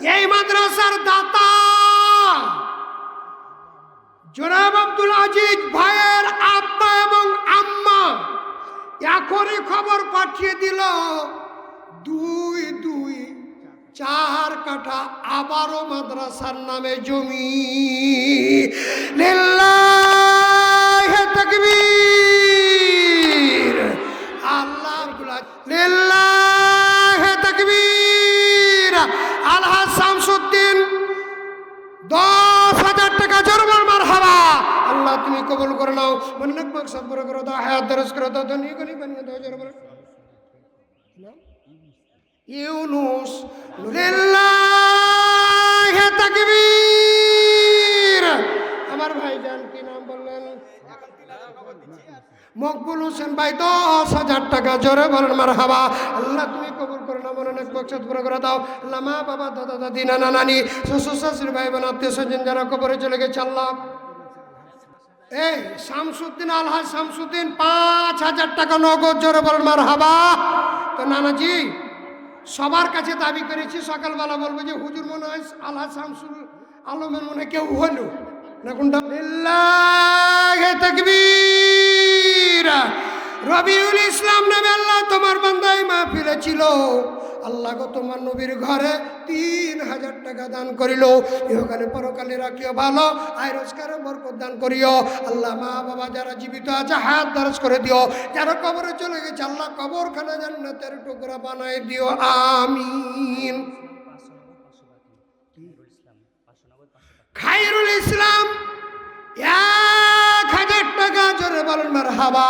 এই মাদ্রাসার দাতা। জনাব আব্দুল আজিজ ভাইয়ের আব্বা এবং আম্মা এখনই খবর পাঠিয়ে দিল, দুই দুই, চার কাঠা আবারও মাদ্রাসার নামে জমি। লিল্লাহে! কবুল করে নাও। মনে নাক বাক সব করে দাও হায়াত দরজ করে দাও ধনী গনি বানিয়ে দাও জরমার ইউনুস লিল্লাহি তাকবীর। আমার ভাইজান কি নাম বললেন? মকবুল হোসেন ভাই, দশ হাজার টাকা, জোরে বলেন মার হাবা আল্লাহ, তুমি কবুল করে না মনে বকশাত করে করে দাও। আল্লাহ, মা, বাবা, দাদা, দাদি, নানা, নানি, শ্বশুর, শাশুড়ি ভাই বোন আত্মীয় স্বজন যারা কবরে চলে গেছে, আল্লাহ। এই শামসুদ্দিন আলহাজ শামসুদ্দিন, পাঁচ হাজার টাকা নগদ, জোরে বলেন মার হাবা তো নানাজি, সবার কাছে দাবি করেছি, সকালবেলা বলব যে হুজুর মনে হয় আলহাজ শামসুল আলমের মনে কেউ হলো। না কোনটা? রবিউল ইসলাম নামে আল্লাহ তোমার বান্দায় মাহফিলে ছিল। আল্লাহ গো তোমার নবীর ঘরে তিন হাজার টাকা দান করিল। ইহকালে পরকালে রাখিও ভালো আয় রোজগারে বরকত দান করিও। আল্লাহ মা বাবা যারা জীবিত আছে, হাত দরজ করে দিও। যারা কবরে চলে গেছে, আল্লাহ কবর কবরখানা জান্নাতের টুকরা বানাই দিও। আমিন। খাইরুল ইসলাম জোরে বলেন মার হাবা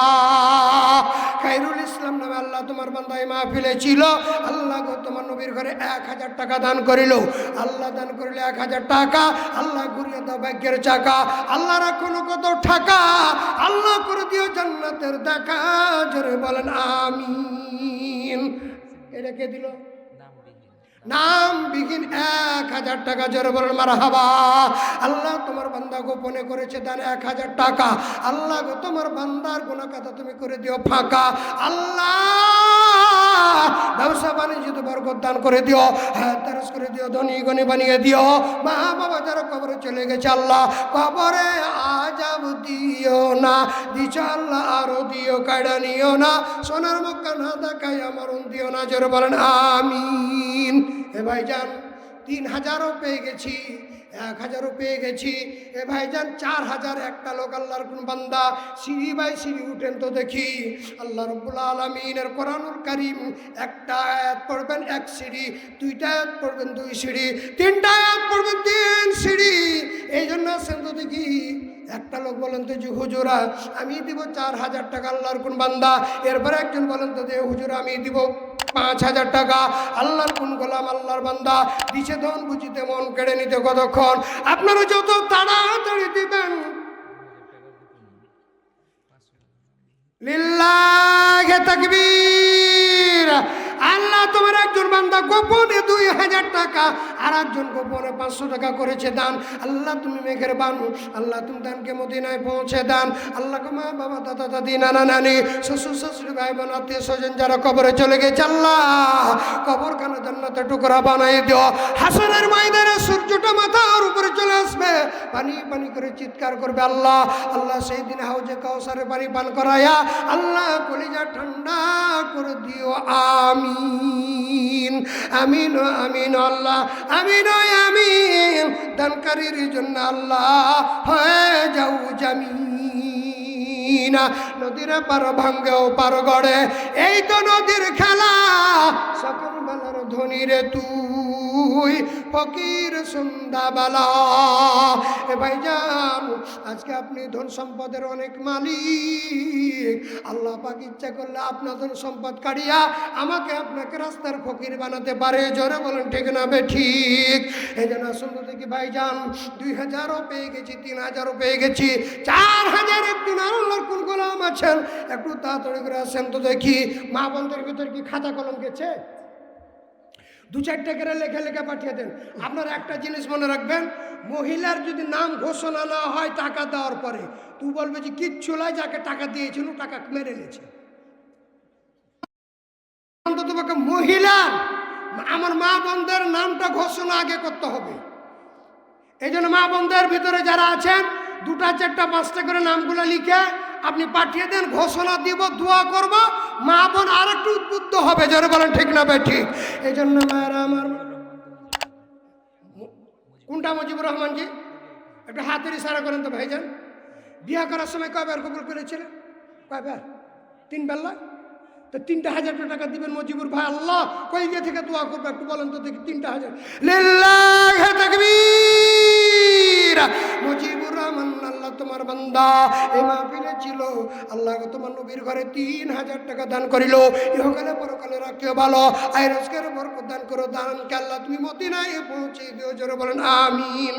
খাইরুল ইসলাম নামে আল্লাহ তোমার বান্দায় মাহফিলে ছিল। আল্লাহ গো, তোমার নবীর ঘরে এক হাজার টাকা দান করিল। আল্লাহ দান করিল এক হাজার টাকা, আল্লাহ ঘুরিয়ে দাও ভাগ্যের চাকা। আল্লাহ রাখুন কত টাকা আল্লাহ করে দিও জান্নাতের দেখা। জোরে বলেন, আমিন। এটা কে দিল? নাম বিঘিন এক হাজার টাকা জোরে বলেন মার হাবা আল্লাহ তোমার বান্দা গোপনে করেছে দান এক হাজার টাকা। আল্লাহ গো, তোমার বান্দার কোনো কথা তুমি করে দিও ফাঁকা। আল্লাহ! ব্যবসা বাণিজ্য বরকত দান করে দিও হ্যাঁ তারস করে দিও, ধনী গনি বানিয়ে দিও। মা বাবা যারা কবরে চলে গেছে, আল্লাহ কবরে আজাব দিও না, দিছ আল্লাহ আরও দিও কায়ডা নিও না, সোনার মক্কা না দেখাই আমার দিও না, জোরে বলেন, আমিন। এ ভাইজান, তিন হাজারও পেয়ে গেছি। এক হাজারও পেয়ে গেছি। এ ভাইজান, চার হাজার একটা লোক আল্লাহর কোন বান্দা? সিঁড়ি বাই সিঁড়ি উঠেন তো দেখি। আল্লাহ রব্বুল আলমিনের কোরআনুল করিম একটা আয়াত পড়বেন, এক সিঁড়ি, দুইটা আয়াত পড়বেন, দুই সিঁড়ি, তিনটা আয়াত পড়বেন, তিন সিঁড়ি। এই জন্য আসেন তো দেখি। একটা লোক বলেন তো যে, হুজুরা, আমি দিব চার হাজার টাকা আল্লাহর কোন বান্দা? এরপরে একজন বলেন তো যে, হুজুর, আমি দিব পাঁচ হাজার টাকা আল্লাহর কোন গোলাম আল্লাহর বান্দা? দিছে ধন বুঝিতে মন কেড়ে নিতে কতক্ষণ? আপনারা যত তাড়াতাড়ি দিবেন লিল্লাহে তাকবীর। আল্লাহ তোমার একজন বান্দা গোপনে দুই হাজার টাকা আর একজন গোপনে পাঁচশো টাকা করেছে দান। আল্লাহ তুমি মেঘের বানু, আল্লাহ তুমি দানকে মদিনায় পৌঁছে দান। আল্লাহ মা, বাবা, দাদা, দাদি, নানা, নানি, শ্বশুর শ্বশুর ভাই বোন আত্মীয় স্বজন যারা কবরে চলে গেছে, আল্লাহ কবর খানা জান্নাতে টুকরা বানাই দিও। হাসনের ময়দানে সূর্যটা মাথার উপরে চলে আসবে। পানি পানি করে চিৎকার করবে আল্লাহ। আল্লাহ সেই দিন হাউজে কাউসারে পানি পান করায়া আল্লাহ কলিজা ঠান্ডা করে দিও। আমিন আমিন আমিন আল্লাহ, আমিন আমিন। দানকারীর জন্য আল্লাহ হয়ে যাও জামিন। নদীর পার ভাঙ্গেও পার গড়ে, এই তো নদীর খেলা সকল বেলার ধনী রে তুই। ফকির সন্ধ্যাবেলা। এ ভাইজান, আজকে আপনি ধন সম্পদের অনেক মালিক। আল্লাহ পাক ইচ্ছা করলে আপনার ধন সম্পদ কাড়িয়া আমাকে আপনাকে রাস্তার ফকির বানাতে পারে। জোরে বলেন, ঠিক না বে ঠিক? এই জন্য তো দেখি ভাইজান, দুই হাজারও পেয়ে গেছি, তিন হাজারও পেয়ে গেছি। চার হাজার একজন আল্লাহর কোন গোলাম আছেন? একটু তাড়াতাড়ি করে আসেন তো দেখি। মা বন্ধের ভিতর কি খাতা কলম গেছে? দু চারটে করে লেখে লেখে পাঠিয়ে দেন। আপনারা একটা জিনিস মনে রাখবেন, মহিলার যদি নাম ঘোষণা না হয় টাকা দেওয়ার পরে তুই বলবে যে কিচ্ছু নয়, যাকে টাকা দিয়েছিল টাকা মেরে নিয়েছে। পক্ষে মহিলার, আমার মা বোনদের নামটা ঘোষণা আগে করতে হবে। এই জন্য মা বোনদের ভিতরে যারা আছেন, দুটা চারটা, পাঁচটা করে নামগুলো লিখে আপনি পাঠিয়ে দেন, ঘোষণা দিব, দোয়া করব। মা বোন আর একটু উদ্বুদ্ধ হবে যারা বলেন, ঠিক না ভাই? ঠিক। এই জন্য মায়েরা আমার কোনটা মুজিবুর রহমান জি? একটু হাতের ইশারা করেন তো ভাইজান। বিয়া করার সময় কয়বার কবুল করেছিলেন? কয়বার? তিন বেলা তো তিনটা হাজার টাকা দিবেন মজিবুর ভাই, আল্লাহ, কই গিয়ে থেকে দোয়া করব? একটু বলেন তো দেখি, তিনটা হাজার। তাকবীর! তোমার বান্দা। এ মাহফিলে ছিল, আল্লাহ তোমার নবীর ঘরে তিন হাজার টাকা দান করিল। ইহকালে পরকালে রাখিও ভালো আই রোজগার বরকত দান করো দান। আল্লাহ, তুমি মদিনায় পৌঁছে দিও, জোরে বলেন, আমিন।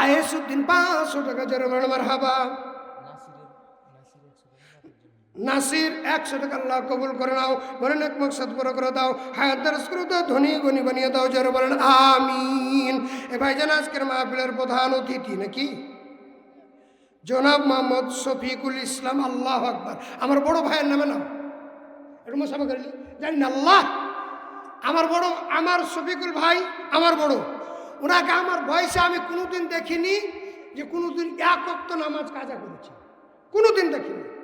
আয়েসুদ্দিন পাঁচশো টাকা, জোরে আমার হাবা নাসির একশো টাকা আল্লাহ কবুল করে নাও, বলেন এক মকসদ পুরো করে দাও, হায়াত করে দাও, ধনী গনি বানিয়ে দাও যারা বলেন আমিন। এ ভাইজান, আজকের মাহফিলের প্রধান অতিথি নাকি? জনাব মোহাম্মদ শফিকুল ইসলাম, আল্লাহ আকবার। আমার বড় ভাইয়ের নামে নাম? একটু মশাবা করিলি জানি না, আল্লাহ! আমার বড়, আমার শফিকুল ভাই, আমার বড়। ওনাকে আমার বয়সে আমি কোনোদিন দেখিনি যে কোনোদিন এক অক্ত নামাজ কাজা করেছে। কোনোদিন দেখিনি।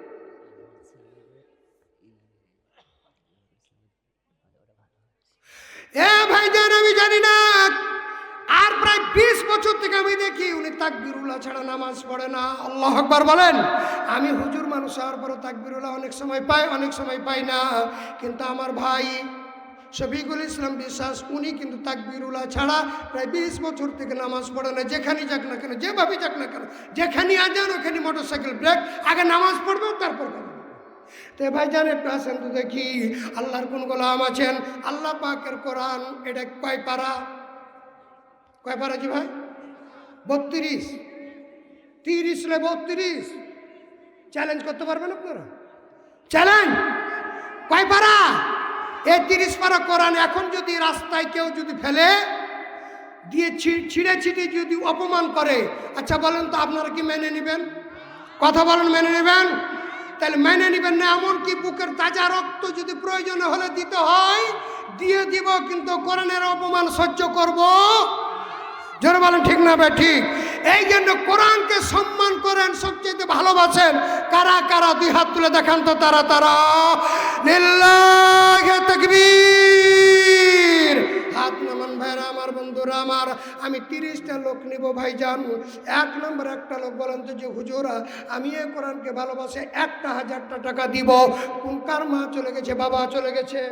আমি জানি না। আর প্রায় বিশ বছর থেকে আমি দেখি উনি ছাড়া নামাজ পড়ে না। আল্লাহ বলেন, আমি হুজুর মানুষ হওয়ার পরও তাকবিরুল্লাহ অনেক সময় পাই, অনেক সময় পাই না। কিন্তু আমার ভাই শফিকুল ইসলাম বিশ্বাস, উনি কিন্তু তাকবিরুল্লাহ ছাড়া প্রায় বিশ বছর থেকে নামাজ পড়ে না। যেখানে যাক না কেন যেভাবে যাক না কেন যেখানে আজান ওখানে মোটর সাইকেল ব্রেক আগে নামাজ পড়বে, তারপর। তো ভাই জান, একটু আসেন তো দেখি। আল্লাহর কোন গোলাম আছেন? আল্লাহ পাকের কোরআন, এটা কয় পারা? কয় পারা জি ভাই? বত্রিশ। তিরিশ লে বত্রিশ। চ্যালেঞ্জ করতে পারবেন আপনারা? চ্যালেঞ্জ কয় পারা? এই তিরিশ পারা কোরআন এখন যদি রাস্তায় কেউ যদি ফেলে, দিয়ে ছিঁড়ে ছিটে যদি অপমান করে আচ্ছা বলেন তো আপনারা কি মেনে নেবেন? কথা বলেন, মেনে নেবেন? তাহলে মেনে নেবেন না, এমনকি বুকের তাজা রক্ত যদি প্রয়োজন হলে দিতে হয়, দিয়ে দিব, কিন্তু কোরআনের অপমান সহ্য করব। জোরে বলেন, ঠিক না ভাই? ঠিক। এই জন্য কোরআনকে সম্মান করেন সবচেয়ে ভালোবাসেন। কারা কারা? দুই হাত তুলে দেখান তো তারা তারা। লিল্লাহি তাকবীর। বন্ধুরা আমার, আমি তিরিশটা লোক নিব ভাই জান এক নম্বর একটা লোক বলেন তো যে, হুজুরা, আমি এই কোরআনকে ভালোবাসে একটা হাজারটা টাকা দিব। কার মা চলে গেছে, বাবা চলে গেছে?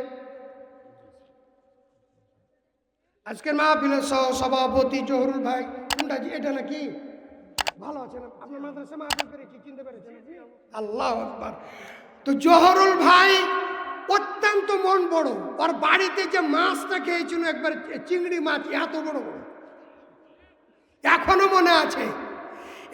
আজকের মাহফিলের সহ সভাপতি জহরুল ভাই, কোনটা এটা নাকি? ভালো আছেন আপনার মাদ্রাসা মাহফিল করেছি চিনতে পেরেছেন? আল্লাহ আকবার। তো জহরুল ভাই অত্যন্ত মন বড়। ওর বাড়িতে যে মাছটা খেয়েছিল, একবার চিংড়ি মাছ এত বড় বড়। এখনও মনে আছে।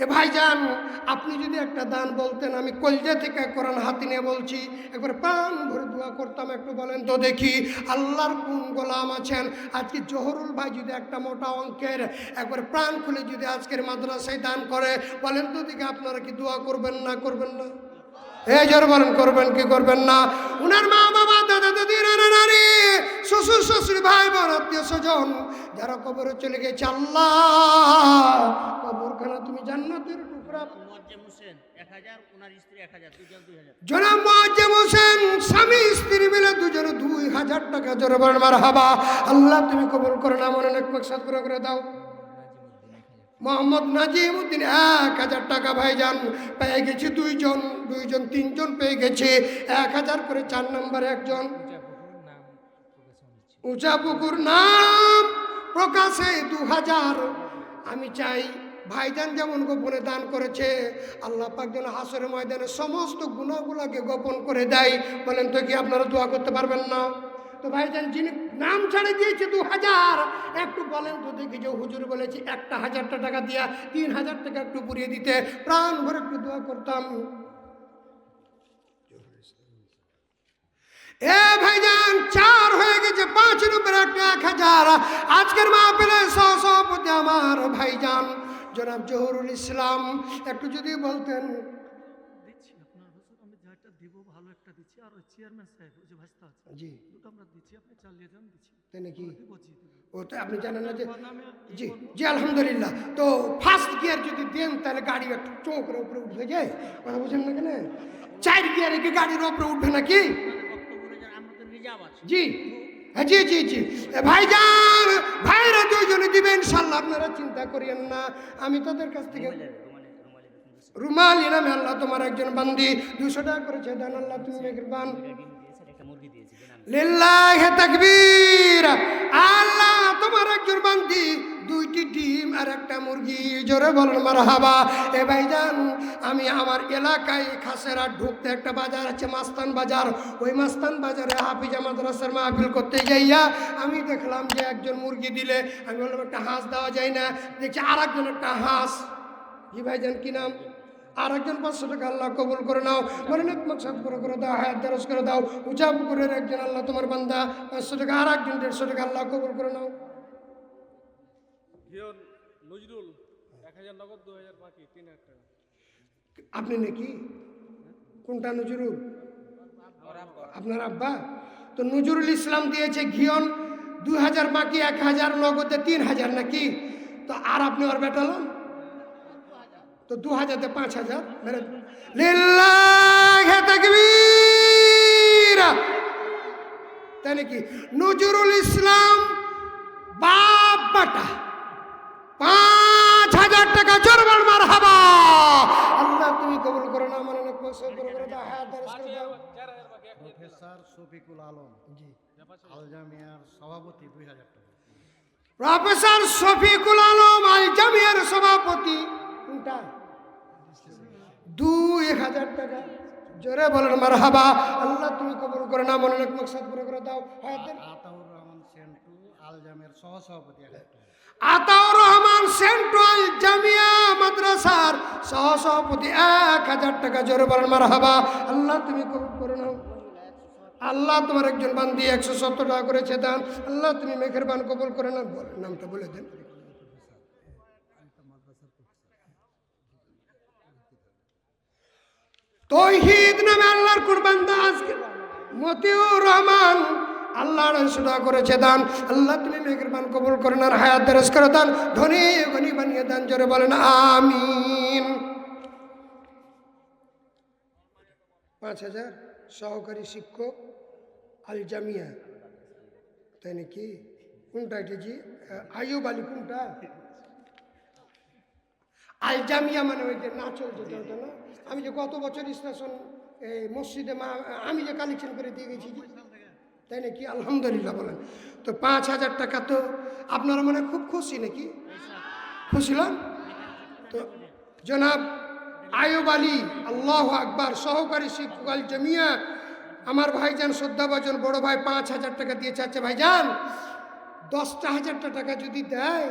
এ ভাইজান, আপনি যদি একটা দান বলতেন, আমি কলজা থেকে কোরআন হাতি নিয়ে বলছি, একবার প্রাণ ভরে দোয়া করতাম, একটু বলেন তো দেখি, আল্লাহর কোন গোলাম আছেন? আজকে জহরুল ভাই যদি একটা মোটা অঙ্কের, একবার প্রাণ খুলে যদি আজকের মাদ্রাসায় দান করে, বলেন তো দেখি আপনারা কি দোয়া করবেন না করবেন না? এই জোর করবেন কি করবেন না? উনার মা বাবা দাদা দাদি নানা নারী শ্বশুর শ্বশুর ভাই বোন আত্মীয় স্বজন যারা কবরে চলে গেছে আল্লাহ কবরখানা তুমি জান্নাতের টুকরা। জনাব হোসেন স্বামী স্ত্রী মিলে দুজনে দুই হাজার টাকা জোরে বলেন মার হাবা আল্লাহ তুমি কবর করে না মনে করে করে দাও। মোহাম্মদ নাজিম উদ্দিন এক হাজার টাকা ভাইজান পেয়ে গেছে দুইজন দুইজন, তিনজন পেয়ে গেছে। এক হাজার করে চার নম্বর একজন। উঁচা পুকুর নাম প্রকাশে দু হাজার আমি চাই ভাইজান যেমন গোপনে দান করেছে, আল্লাহ পাক যেন হাসরের ময়দানে সমস্ত গুণাগুলাকে গোপন করে দেয়। বলেন তো কি আপনারা দোয়া করতে পারবেন না? তো ভাইজান যিনি নাম ছাড়ে দিয়েছে দু হাজার একটু বলেন তো দেখি যে হুজুর বলেছি একটা হাজারটা টাকা দিয়া তিন হাজার টাকা একটু পুড়িয়ে দিতে। প্রাণ ভরে একটু দোয়া করতাম। এ ভাইজান চার হয়ে গেছে পাঁচ নম্বর একটা এক হাজার। আজকের মাহফিলে সহসভাপতি আমার ভাইজান জনাব জহুরুল ইসলাম একটু যদি বলতেন। দিচ্ছি আপনার হুজুর আমি ভালো একটা দিচ্ছি। আর চেয়ারম্যান সাহেব যে ভাস্তা আছে জি। তাই নাকি? ও তো আপনি জানেন না যে জি জি আলহামদুলিল্লাহ। তো ফার্স্ট গিয়ার যদি দেন তাহলে গাড়ি একটু চোখের উপরে উঠে যায় কথা বুঝেন না কেন? চার গিয়ারে কি গাড়ির উপরে উঠবে নাকি? জি। হ্যাঁ জি জি জি। ভাইজান ভাইরা দুইজনে দিবেন ইনশাল্লাহ। আপনারা চিন্তা করিয়েন না। আমি তাদের কাছ থেকে রুমালে ইনামে আল্লাহ তোমার একজন বান্দি। দুশো টাকা করেছে দেন আল্লাহ তুমি মেহরবান। দুইটা ডিম দিয়েছে আর একটা মুরগি দিয়েছে দেন আমি লিল্লাহে তাকবীর। আল্লাহ তোমার একজন বান্দি দুইটি ডিম আর একটা মুরগি। জোরে বলেন, মারহাবা। এ ভাইজান, আমি আমার এলাকায় খাসেরা ঢুকতে একটা বাজার আছে, মাস্তান বাজার। ওই মাস্তান বাজারে হাফিজা মাদ্রাসার মাহফিল করতে যাইয়া আমি দেখলাম যে একজন মুরগি দিলে। আমি বললাম, একটা হাঁস দেওয়া যায় না। দেখছি আর একজন একটা হাঁস। জি ভাইজান, কি নাম? আর একজন পাঁচশো টাকা আল্লাহ কবুল করে নাও। বলেন এক মকসাদ করে করে দাও হায়াত দরজ করে দাও উঁচা পুকুরের একজন আল্লাহ তোমার বান্দা। পাঁচশো টাকা আর একজন দেড়শো টাকা আল্লাহ কবুল করে নাও। নজরুল এক হাজার নগদ দু হাজার বাকি তিন হাজার টাকা। আপনি নাকি? কোনটা নজরুল? আপনার আব্বা? তো নজরুল ইসলাম দিয়েছে ঘিয়ন দু হাজার বাকি এক হাজার নগদে তিন হাজার নাকি? তো আর আপনি ওর বেটালাম তো দু হাজার হাজারতে পাঁচ হাজার। মেরে তাকবীর। তাই নাকি নজরুল ইসলাম বাপ বাটা। পাঁচ হাজার টাকা জোরবার মার হাবা আল্লাহ তুমি কবুল করো না আমার অনেক পয়সা করে করে দাও হায়াত করে দাও। প্রফেসর শফিকুল আলম জি। আলজামিয়ার সভাপতি দুই হাজার টাকা। প্রফেসর শফিকুল আলম আল জামিয়ার সভাপতি। কোনটা? দুই হাজার টাকা। জোরে বলেন মার হাবা আল্লাহ তুমি কবুল করে না মনে অনেক মকসাদ করে করে দাও। আতাউর রহমান সেন্টু আলজামিয়ার সহসভাপতি এক হাজার টাকা। আতাউর রহমান সেন্ট্রাল জামিয়া মাদ্রাসার সহসভাপতি এক হাজার টাকা। জোরে বলেন মার হাবা আল্লাহ তুমি কবুল করে নাও আল্লাহ তোমার একজন বান্দি একশো সত্তর টাকা করেছে দান। আল্লাহ তুমি মেঘেরবান কবুল করে না বলেন, নামটা বলে দেন। তৌহিদ নামে আল্লাহর কুরবান দা আজকে। মতিউর রহমান আল্লাহ রসুদা করেছে দান। আল্লাহ তুমি মেঘরবান কবুল করেন আর হায়াত দরস করে দান। ধনী গনি বানিয়ে দান জোরে বলেন আমিন। পাঁচ হাজার সহকারী শিক্ষক। আল জামিয়া তাই নাকি কোনটা এটা জি আলী জামিয়া মানে ওই যে নাচল যেটা না আমি যে গত বছর স্টেশন এই মসজিদে মা আমি যে কালেকশন করে দিয়ে গেছি তাই নাকি আলহামদুলিল্লাহ বলেন তো পাঁচ হাজার টাকা তো আপনারা মনে খুব খুশি নাকি খুশি হলাম তো জনাব আয়ুব আলী আল্লাহ আকবার সহকারী শিক্ষক আল জামিয়া আমার ভাইজান শ্রদ্ধাভাজন বড় ভাই পাঁচ হাজার টাকা দিয়ে চাচ্ছে। ভাইজান দশটা হাজারটা টাকা যদি দেয়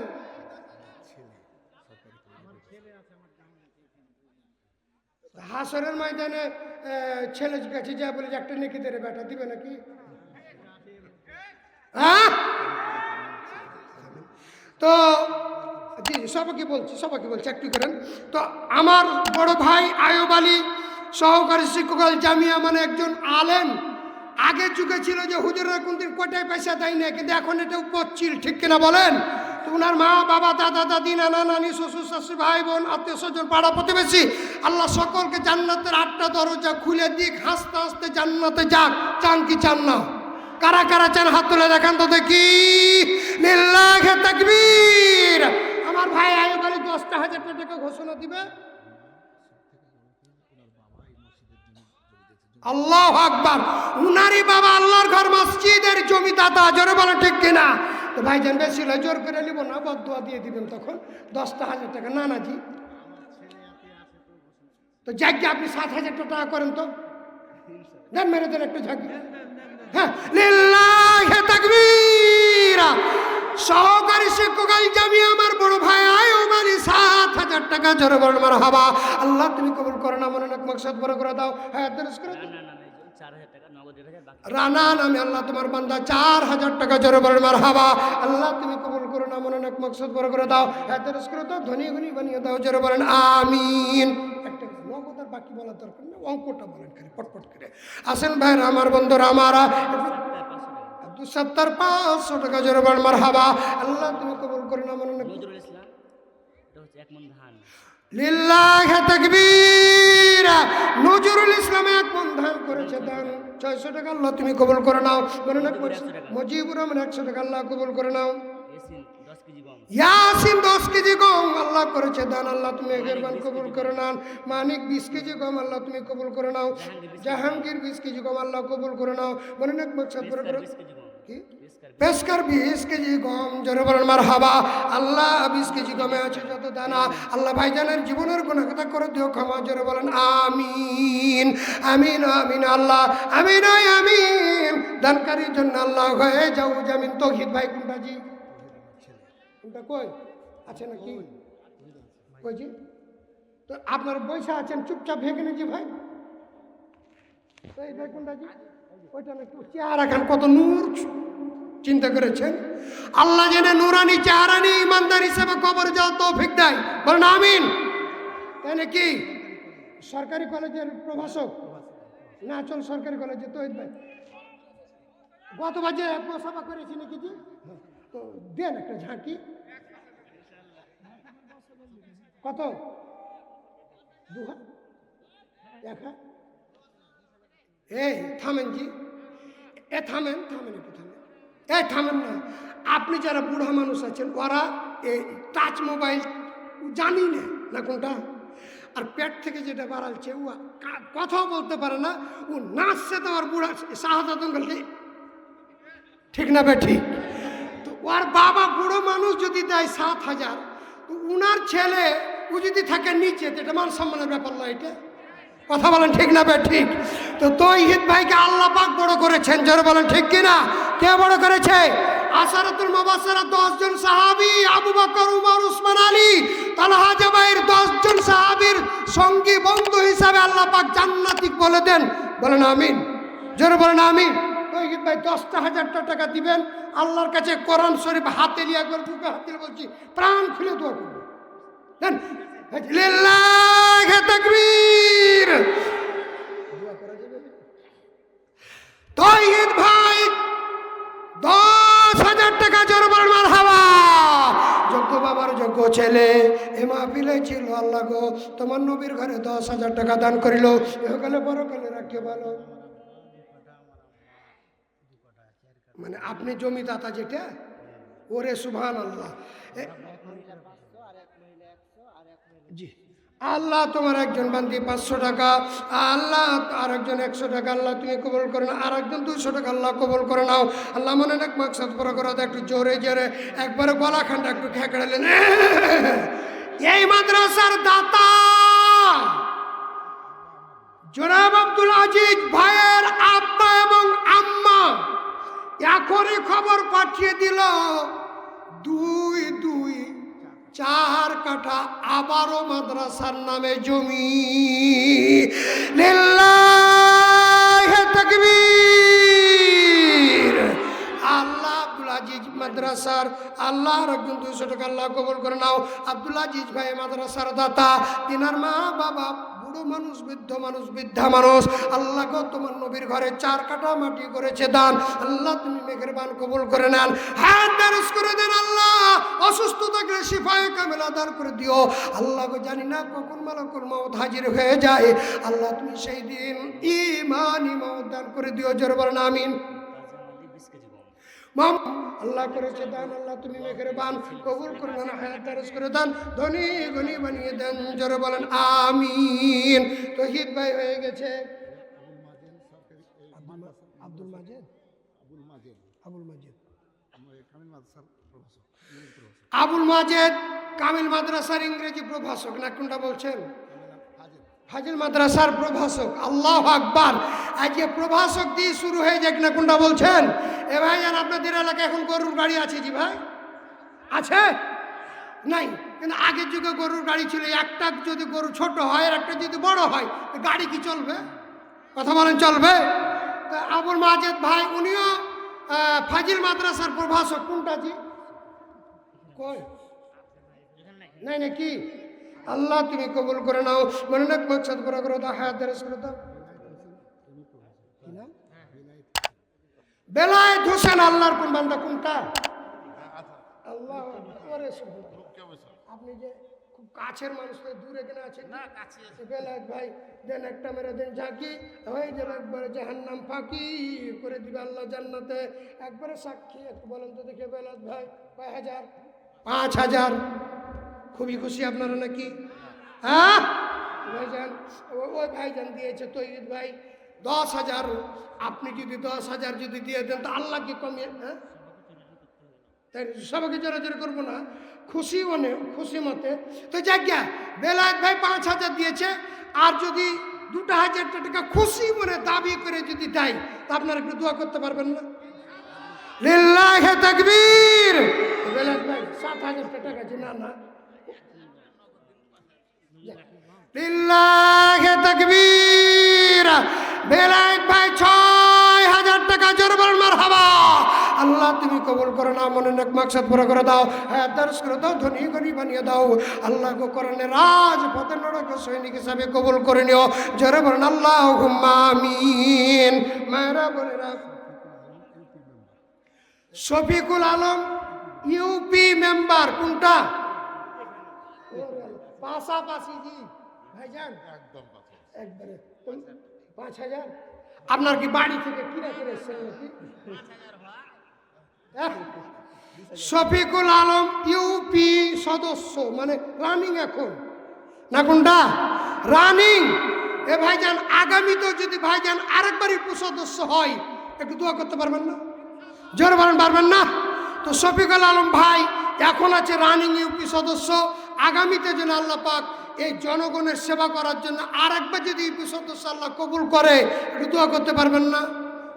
হাসরের ময়দানে ছেলে কাছে যা বলে যে একটা নেকি দেরে বেটা দিবে নাকি? হ্যাঁ? তো জি, সবাইকে বলছি সবাইকে বলছি একটু করেন। তো আমার বড় ভাই আয়ুব আলী সহকারী শিক্ষক জামিয়া মানে একজন আলেম। আগে যুগে ছিল যে হুজুরের কোনদিন কোটায় পয়সা দেয় না কিন্তু এখন এটা উপচ্ছিল ঠিক কিনা বলেন? ওনার মা, বাবা, দাদা, দাদি, নানা, নানি, শ্বশুর, শাশুড়ি, ভাই, বোন, আত্মীয় স্বজন, পাড়া প্রতিবেশী, আল্লাহ সকলকে জান্নাতের আটটা দরজা খুলে দিক, হাসতে হাসতে জান্নাতে যাক। চান কি চান না? কারা কারা চান হাত তুলে দেখান তো দেখি। লিল্লাহে তাকবীর। আমার ভাই আয়ুব আলী দশটা হাজার টাকা ঘোষণা দিবে। আল্লাহ আকবার। উনারই বাবা আল্লাহর ঘর মসজিদের জমি দাতা, জোরে বলে ঠিক কিনা? তো ভাই ভাইজান বেশি হলে জোর করে নিব না বদুয়া দিয়ে দিবেন তখন। দশটা হাজার টাকা। না না জি। তো যাক আপনি সাত হাজার টাকা করেন তো। মেরে দেন একটু ঝাঁকি। হ্যাঁ। সহকারী শিক্ষক আল জামি আমার বড় ভাই আয় আলী সাত হাজার টাকা বলেন মার হাবা আল্লাহ, তুমি কবুল করো না মনে মকসদ বড় করে দাও। হ্যাঁ দরজ করে না না না রানা নামে আল্লাহ তোমার বান্দা, চার হাজার টাকা জোরে মার হাবা আল্লাহ, তুমি কবুল করো না মনে অনেক মকসদ বড় করে দাও। হ্যাঁ দরজ করে দাও ধনী ধনী বানিয়ে দাও, জোরে বলেন আমিন। একটা বাকি বলার দরকার নেই, অঙ্কটা বলেন খালি, পটপট করে। আসেন ভাই আমার বন্ধুরা, আমারা দু সত্তর পাঁচশো টাকা জোরে বল মার হাবা আল্লাহ তুমি কবুল করে না মনে লিল্লাহ তাকবীর। নজরুল ইসলামে এক মন ধান করেছে দান। ছয়শো টাকা আল্লাহ তুমি কবুল করে নাও। মনে না মজিবুর রহমান একশো টাকা আল্লাহ কবুল করে নাও। ইয়াসিন দশ কেজি গম। আল্লাহ করেছে দান। আল্লাহ তুমি মেহরবান কবুল করে নাও। মানিক বিশ কেজি গম আল্লাহ তুমি কবুল করে নাও। জাহাঙ্গীর বিশ কেজি গম। আল্লাহ কবুল করে নাও। মনে না মকসদ করে পেশকার বিশ কেজি। গম জোরে বলেন মার হাবা আল্লাহ বিশ কেজি গমে আছে যত দানা। আল্লাহ ভাইজানের জীবনের কোনো কথা করে দিও ক্ষমা জোরে বলেন আমিন। আমিন আমিন আল্লাহ। আমিন আমিন। দানকারীর জন্য আল্লাহ হয়ে যাও জামিন। তৌহিদ ভাই কোনটা জি? কোনটা কই? আছে নাকি? কই জি? তো আপনার বৈশা আছেন চুপচাপ ভেঙে নিয়েছি ভাই। এই ভাই কোনটা জি? ওইটা না একটু চেহারা খান, কত নূর চিন্তা করেছেন? আল্লাহ জেনে নুরানি চেহারানি ইমানদার হিসেবে কবর যাও তৌফিক দেয়। বলেন আমিন। তাই নাকি সরকারি কলেজের প্রভাষক? না, চল সরকারি কলেজে তো ভাই। গত বাজে প্রসভা করেছি নাকি জি? তো দেন একটা ঝাঁকি। কত? দু হাত? এক হাত? এই, থামেন জি। এ, থামেন থামেন একটু, থামেন। এই, থামেন না। আপনি যারা বুড়া মানুষ আছেন, ওরা এই টাচ মোবাইল জানি না কোনটা? আর পেট থেকে যেটা বাড়াচ্ছে, ও কা- কথাও বলতে পারে না। ও নাচছে তো ওর বুড়া, শাহাদাত অঙ্কলকে ঠিক না বে ঠিক? তো ওর বাবা বুড়ো মানুষ যদি দেয় সাত হাজার, তো উনার ছেলে, ও যদি থাকে নিচে, তো এটা মান সম্মানের ব্যাপার নয় এটা। কথা বলেন ঠিক না বে, ঠিক। তো তৈহিদ ভাইকে আল্লাহ পাক বড় করেছেন, জোরে বলেন ঠিক কিনা? কে বড় করেছে? আসারাতুল মুবাশশিরা 10 জন সাহাবী, আবু বকর, উমর, উসমান, আলী, তালহা জাবাইর 10 জন সাহাবীর সঙ্গী, বন্ধু হিসাবে আল্লাহ পাক জান্নাতি বলে দেন। বলেন আমিন। জোরে বলেন আমিন। তৈহিদ ভাই দশটা হাজারটা টাকা দিবেন, আল্লাহর কাছে কোরআন শরীফ হাতে নিয়ে একবার বুকে হাত বলছি, প্রাণ খুলে দোয়া দেন তাকবীর। ভাই, দশ হাজার টাকা জোরবার মার হাওয়া যোগ্য বাবার যোগ্য ছেলে, এ মাহফিলে ছিল আল্লাহ গো, তোমার নবীর ঘরে দশ হাজার টাকা দান করিল। এহকালে পরকালে রাখিয়ে ভালো। মানে আপনি জমিদাতা যেটা? ওরে সুবহান আল্লাহ এ- জি। আল্লাহ তোমার একজন বান্দি পাঁচশো টাকা, আল্লাহ আর একজন একশো টাকা, আল্লাহ তুমি কবল করে নাও আর একজন দুশো টাকা, আল্লাহ কবল করে নাও। আল্লাহ মনে এক মাকসাদ পুরো করে একটু জোরে জোরে, একবারে গলা খান্ডা একটু খেকড়ালেন এই মাদ্রাসার দাতা। জনাব আব্দুল আজিজ ভাইয়ের আব্বা এবং আম্মা, এখনই খবর পাঠিয়ে দিল। দুই দুই চার কাঠা আবারও মাদ্রাসার নামে জমি। আল্লাহ মাদ্রাসার, আল্লাহ টাকা কবল করে নাও। আব্দুল আজিজ ভাই মাদ্রাসার দাতা, তিনার মা বাবা বুড়ো মানুষ, বৃদ্ধ মানুষ, বৃদ্ধা মানুষ। আল্লাহ গো, তোমার নবীর ঘরে চার কাটা মাটি করেছে দান। আল্লাহ, তুমি মেঘেরবান কবুল করে নেন। হাত দারস করে দেন আল্লাহ। অসুস্থ থাকলে শিফায় কামেলা দান করে দিও। আল্লাহ গো, জানি না কখন মালাকুল মৌত হাজির হয়ে যায়। আল্লাহ, তুমি সেই দিন ইমান ইমাম দান করে দিও। জোর বলেন মাম আল্লাহ করেছে দান আল্লাহ তুমি মেঘের বান কবুল করে দেন হায়াত দারস করে দেন ধনী ধনী বানিয়ে দেন জোরে বলেন আমিন। তহিদ ভাই হয়ে গেছে। আব্দুল মাজেদ? আবুল মাজেদ। আবুল মাজেদ কামিল মাদ্রাসার ইংরেজি প্রভাষক না কোনটা বলছেন? ফাজিল মাদ্রাসার প্রভাষক, আল্লাহ আকবার। আজকে প্রভাষক দিয়ে শুরু হয়ে যাক না, কোনটা বলছেন? এ ভাই, আর আপনাদের এলাকায় এখন গরুর গাড়ি আছে জি ভাই? আছে? নাই, কিন্তু আগের যুগে গরুর গাড়ি ছিল, একটা যদি গরু ছোট হয় আর একটা যদি বড় হয় গাড়ি কি চলবে? কথা বলেন, চলবে? তা আবুল মাজেদ ভাই, উনিও ফাজিল মাদ্রাসার প্রভাষক, কোনটা জি? কই? নাই নাকি আল্লাহ তুমি কবুল করে নাও। মনে নাক মকসদ করে করো দাও হায়াত দারাজ করে দাও। বেলায় হোসেন আল্লাহর কোন বান্দা কোনটা? আল্লাহ আপনি যে খুব কাছের মানুষ দূরে কেন আছেন? না কাছে আছে। বেলায় ভাই দেন একটা মেরে দেন ঝাঁকি হয়ে যাবে একবারে জাহান্নাম ফাঁকি করে দিবে আল্লাহ জান্নাতে। একবারে সাক্ষী একটু বলেন তো দেখে বেলাত ভাই কয় হাজার? পাঁচ হাজার। খুবই খুশি আপনারা নাকি? হ্যাঁ। ভাইজান ওই ভাইজান দিয়েছে তৈরিদ ভাই। দশ হাজার আপনি যদি দশ হাজার যদি দিয়ে দেন তো আল্লাহ কি কমিয়ে হ্যাঁ? তাই সবাইকে জোরাজোরি করব না। খুশি মনে খুশি মতে। তো যাজ্ঞা বেলায়েত ভাই পাঁচ হাজার দিয়েছে আর যদি দুটা হাজার টাকা খুশি মনে দাবি করে যদি দেয় তা আপনারা একটু দোয়া করতে পারবেন না? লিল্লাহে তাকবীর! বেলায়েত ভাই সাত হাজার টাকা আছে না না। লিল্লাহে তাকবীর। বেলায়েত ভাই ছয় হাজার টাকা জোরবার মারহাবা। আল্লাহ, তুমি কবুল করো না মনে নেক মাকসাদ পুরো করে দাও। হ্যাঁ দর্শ করে দাও, ধনী গনি বানিয়ে দাও। আল্লাহ গো করণে রাজ, পথে নরক সৈনিক হিসাবে কবুল করে নিও। জোরে বলেন আল্লাহ আমিন। মায়েরা বলে শফিকুল আলম, ইউপি মেম্বার কোনটা? পাশাপাশি জি। ভাইজান একবারে পাঁচ হাজার? আপনার কি বাড়ি থেকে কিনে নাকি? হ্যাঁ? শফিকুল আলম ইউপি সদস্য মানে রানিং এখন। না কোনটা? রানিং এ ভাইজান আগামীতেও যদি ভাইজান আরেকবার ইউপি সদস্য হয় একটু দোয়া করতে পারবেন না? জোর বলেন পারবেন না? তো শফিকুল আলম ভাই এখন আছে রানিং ইউপি সদস্য। আগামীতে যেন আল্লাহ পাক এই জনগণের সেবা করার জন্য আর একবার যদি আল্লাহ কবুল করে, একটু দোয়া করতে পারবেন না?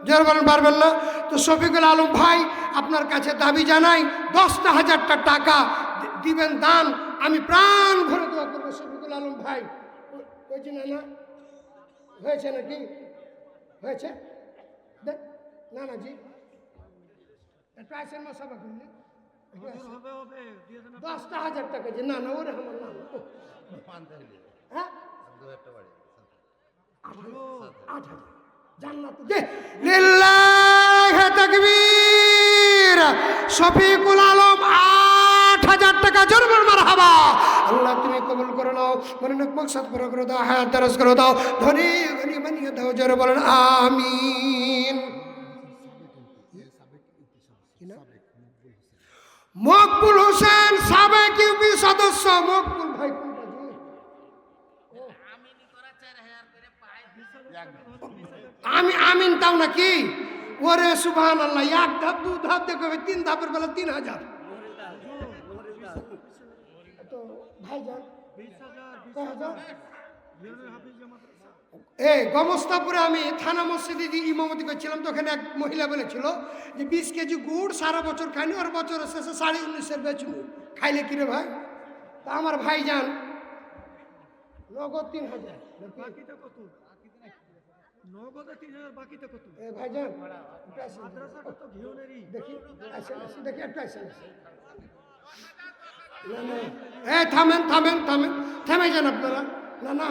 জোর বলেন, পারবেন না? তো শফিকুল আলম ভাই আপনার কাছে দাবি জানাই, দশটা হাজারটা টাকা দিবেন দান, আমি প্রাণ ভরে দোয়া করব শফিকুল আলম ভাই। হয়েছে না না? হয়েছে নাকি? হয়েছে? না না, জি। একটু আসেন না সবাই দশটা হাজার টাকা যে না না ওরে আমার না। হ্যাঁ? আট হাজার জান্নাত দে লিল্লাহি তাকবীর। শফিকুল আলম আট হাজার টাকা জোরবার মারহাবা। আল্লাহ তুমি কবুল করে নাও। মনে নেক মকসদ পুরো করে দাও হায়াত দারাজ করে দাও। ধনী ধনী বানিয়ে দাও জোরে বলেন আমিন। মকবুল হোসেন সাবেক ইউপি সদস্য মকবুল ভাই আমি আমিন তাও নাকি? ওরে সুবহান আল্লাহ এক ধাপ দু ধাপ দেখবে তিন ধাপের বেলা তিন হাজার। ভাইজান কয় হাজার? এই গমস্তাপুরে আমি থানা মসজিদে যে ইমামতি করছিলাম তো ওখানে এক মহিলা বলেছিল যে বিশ কেজি গুড় সারা বছর খাইনি আর বছরের শেষে সাড়ে উনিশের বেচবো খাইলে কিরে ভাই? তা আমার বাকিটা কত? নগদে তিন হাজার থামেন থামেন থামেন। থেমে যান আপনারা। না না।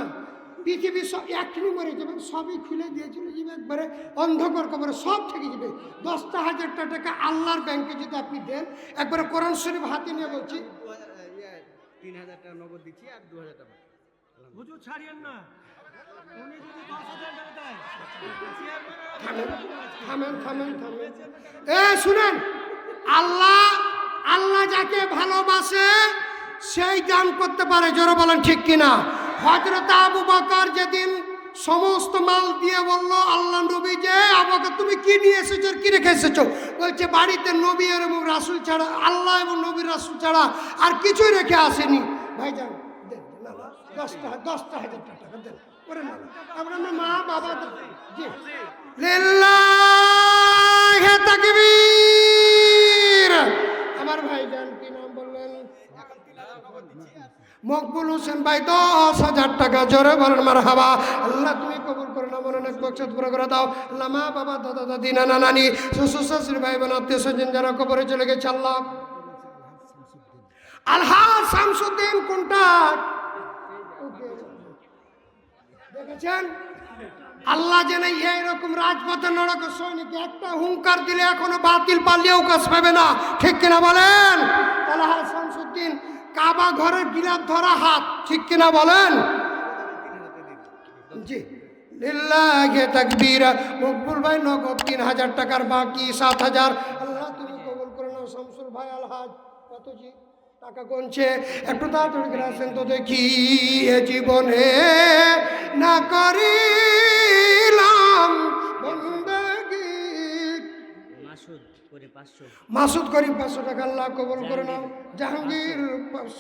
পৃথিবী সব এখনই মরে যাবেন সবই খুলে দিয়েছিল যাবে একবারে অন্ধকার কবরে সব থেকে যাবে। দশটা হাজার টাকা আল্লাহর ব্যাংকে যদি আপনি দেন একবারে কোরআন শরীফ হাতে নিয়ে বলছি। তিন হাজার টাকা নগদ দিচ্ছি আর দু হাজার টাকা। হুজুর ছাড়িয়েন না। উনি যদি দশ হাজার টাকা দেয় থামেন থামেন থামেন। এ শুনেন আল্লাহ আল্লাহ যাকে ভালোবাসে সেই দান করতে পারে জোরে বলেন ঠিক কিনা? হজরত আবু বকর যেদিন সমস্ত মাল দিয়ে বলল, আল্লাহ নবী যে আবাকে তুমি কি নিয়ে এসেছ, কি রেখে এসেছ? বলছে, বাড়িতে নবী এবং রাসুল ছাড়া, আল্লাহ এবং নবী রাসুল ছাড়া আর কিছুই রেখে আসেনি। ভাইজান দশটা দশটা দেন ওরে না মা, বাবা আমার মকবুল হোসেন ভাই দশ হাজার টাকা, জোরে বলেন মার হাবা আল্লাহ, তুমি কবুল করে না মনে বকশত পুরো করে দাও। আল্লাহ, মা, বাবা, দাদা, দাদি, নানা, নানি, শ্বশুর, শাশুড়ি, ভাই, বোন, আত্মীয় স্বজন যারা কবরে চলে গেছে, আল্লাহ। আলহা শামসুদ্দিন, কোনটা? দেখেছেন? আল্লাহ যেন এইরকম রাজপথে নরক সৈনিক একটা হুঙ্কার দিলে এখনও বাতিল পালিয়েও কাজ পাবে না। ঠিক কিনা বলেন? হ্যাঁ শামসুদ্দিন কাবা ঘরের গিলাপ ধরা হাত, ঠিক কিনা বলেন? জি। লিল্লাহে তাকবীর। মকবুল ভাই, নগদ তিন হাজার টাকার বাকি, সাত হাজার। আল্লাহ, তুমি কবুল করে নাও, শামসুল ভাই আলহাজ। কত জি? টাকা গুনছে। একটু তাড়াতাড়ি করে আসেন তো দেখি, এ জীবনে না করিলাম। মাসুদ করিম পাঁচশো টাকা আল্লাহ কবল করে নাও। জাহাঙ্গীর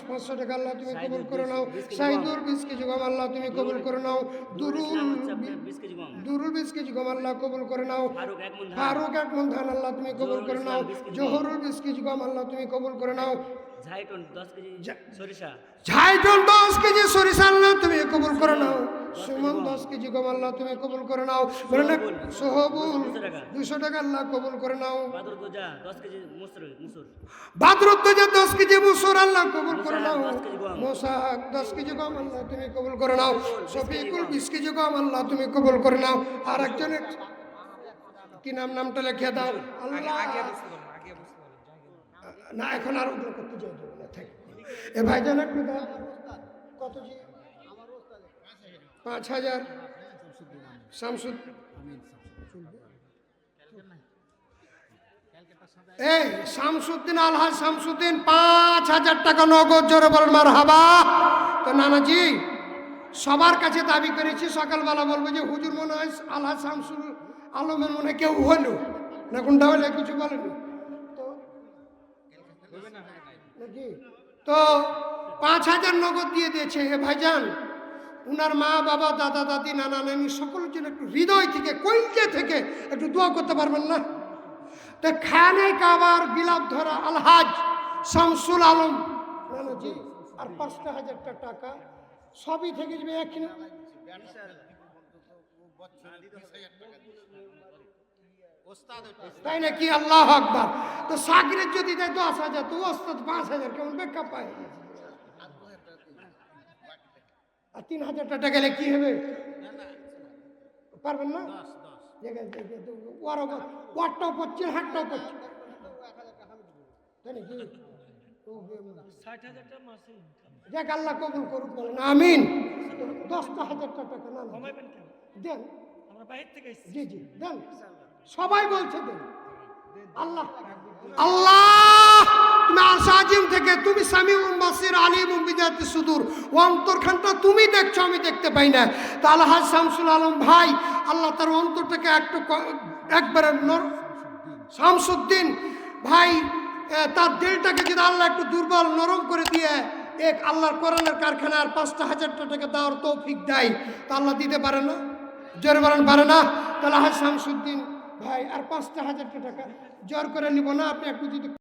পাঁচশো টাকা আল্লাহ তুমি কবুল করে নাও। সাইদুর বিশ কেজি গম আল্লাহ তুমি কবুল করে নাও। দুরুল দুরুল বিশ কেজি গম আল্লাহ কবুল করে নাও। ফারুক এক ধান। ফারুক এক মন ধান আল্লাহ তুমি কবুল করে নাও। জহরুল বিশ কেজি গম আল্লাহ তুমি কবুল করে নাও। ঝাইটন কেজি সরিষা। ঝাইটন দশ কেজি সরিষা আল্লাহ তুমি কবুল করে নাও। সুমন দশ কেজি গম আল্লাহ তুমি কবুল করে নাও। বলে না সোহবুল। দুশো টাকা। আল্লাহ কবুল করে নাও। কেজি মুসুর মুসুর। বাদরুদ্দোজা দশ কেজি মুসুর আল্লাহ কবুল করে নাও। মোসাক কেজি গম আল্লাহ তুমি কবুল করে নাও। শফিকুল কেজি গম আল্লাহ তুমি কবুল করে নাও। আর একজনের কি নাম নামটা লিখে দাও। আল্লাহ। না, এখন আর ওগুলো করতে যাই দেবো না, থাক। এ ভাইজান একটু দাও কত পাঁচ হাজার। শামসুদ। এই, শামসুদ্দিন আলহাজ শামসুদ্দিন, পাঁচ হাজার টাকা নগদ, জোরে বলেন মার হাবা তো নানাজি, সবার কাছে দাবি করেছি, সকালবেলা বলব যে হুজুর মনে হয় আলহাজ শামসুল আলমের মনে কেউ হলো। না কোনটা হলে কিছু বলেনি তো নাকি তো পাঁচ হাজার নগদ দিয়ে দিয়েছে হে ভাইজান। উনার মা, বাবা, দাদা, দাদি, নানা, নানি সকলের জন্য একটু হৃদয় থেকে, কইলজে থেকে একটু দোয়া করতে পারবেন না? তো খানে কাবার বিলাপ ধরা আলহাজ শামসুল আলম। নানাজি আর পাঁচটা হাজারটা টাকা সবই থেকে যাবে একই তাই নাকি আল্লাহ আকবার? তো সাকিরের যদি দেয় দশ হাজার তো ওস্তাদ পাঁচ হাজার কেমন বেকা পায়? আর তিন হাজার টাকা গেলে কি হবে? পারবেন না? ওর করছে হাটটাও করছে। তাই নাকি? আল্লাহ কবুল করুক বলেন আমিন। দশটা হাজারটা টাকা না দেন। আমরা বাইরে থেকে জি জি দেন। সবাই বলছে আল্লাহ। আল্লাহ, তুমি আসাজিম থেকে, তুমি সামিউল বাসির আলিম বিজাতি সুদূর। ও অন্তরখানটা তুমি দেখছ, আমি দেখতে পাই না। তা আলহাজ শামসুল আলম ভাই, আল্লাহ তার অন্তরটাকে একটু একবারে নর শামসুদ্দিন ভাই তার দিলটাকে যদি আল্লাহ একটু দুর্বল, নরম করে দিয়ে, এক আল্লাহর কোরআনের কারখানা আর পাঁচটা হাজার টাকা দেওয়ার তৌফিক দেয়, তা আল্লাহ দিতে পারে না? জোরে বলেন, পারে না? তাহলে হাজ শামসুদ্দিন ভাই আর পাঁচটা হাজারটা টাকা জ্বর করে নিব না আপনি একটু যদি